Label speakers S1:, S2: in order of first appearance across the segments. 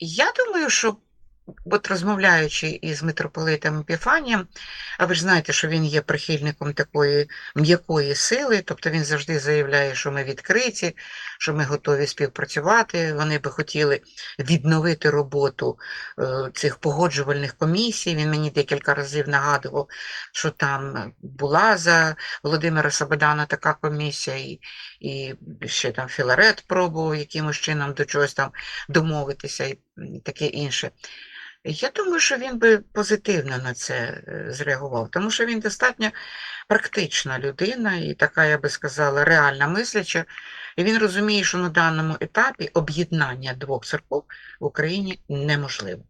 S1: Я думаю, що от розмовляючи із митрополитом Епіфанієм, а ви ж знаєте, що він є прихильником такої м'якої сили, тобто він завжди заявляє, що ми відкриті, що ми готові співпрацювати. Вони би хотіли відновити роботу е, цих погоджувальних комісій. Він мені декілька разів нагадував, що там була за Володимира Сабадана така комісія, і, і ще там Філарет пробував якимось чином до чогось там домовитися таке інше. Я думаю, що він би позитивно на це е, зреагував, тому що він достатньо практична людина і така, я би сказала, реальна мисляча. І він розуміє, що на даному етапі об'єднання двох церков в Україні неможливо.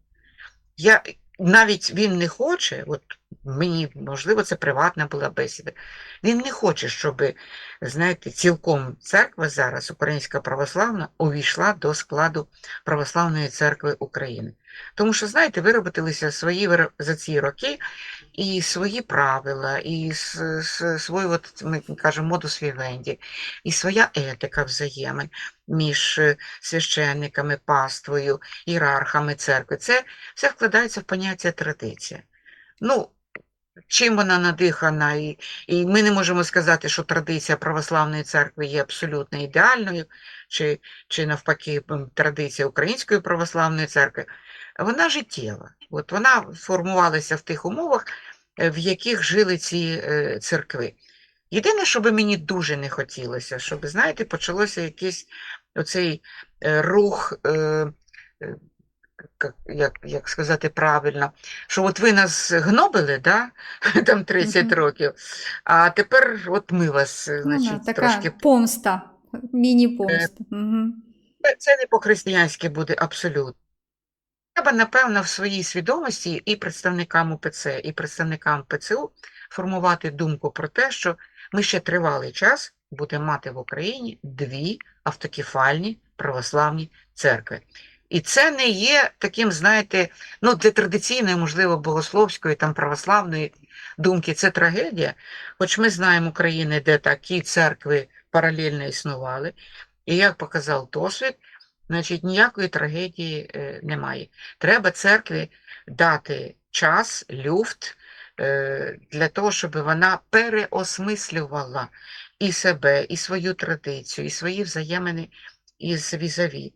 S1: Я, навіть він не хоче, от мені, можливо, це приватна була бесіда, він не хоче, щоб, знаєте, цілком церква зараз, Українська православна, увійшла до складу Православної церкви України. Тому що, знаєте, виробилися свої за ці роки і свої правила, і с- с- свій, от, ми кажемо, модус вівенді, і своя етика взаємин між е, священниками, паствою, ієрархами церкви. Це все вкладається в поняття традиція. Ну, чим вона надихана, і, і ми не можемо сказати, що традиція православної церкви є абсолютно ідеальною, чи, чи навпаки, традиція Української православної церкви. Вона життєва. От вона формувалася в тих умовах, е, в яких жили ці е, церкви. Єдине, що би мені дуже не хотілося, щоб, знаєте, почалося якийсь оцей е, рух, е, як, як сказати правильно, що от ви нас гнобили, да? там 30
S2: Мгм.
S1: років, а тепер от ми вас,
S2: Ну,
S1: значить,
S2: така
S1: трошки
S2: помста, міні-помста. Угу.
S1: Це не по-християнськи буде абсолютно. Треба, напевно, в своїй свідомості і представникам УПЦ, і представникам ПЦУ формувати думку про те, що ми ще тривалий час будемо мати в Україні дві автокефальні православні церкви. І це не є таким, знаєте, ну, для традиційної, можливо, богословської, там, православної думки це трагедія, хоч ми знаємо країни, де такі церкви паралельно існували, і як показав досвід, значить, ніякої трагедії е, немає. Треба церкві дати час, люфт е, для того, щоб вона переосмислювала і себе, і свою традицію, і свої взаємини із візаві.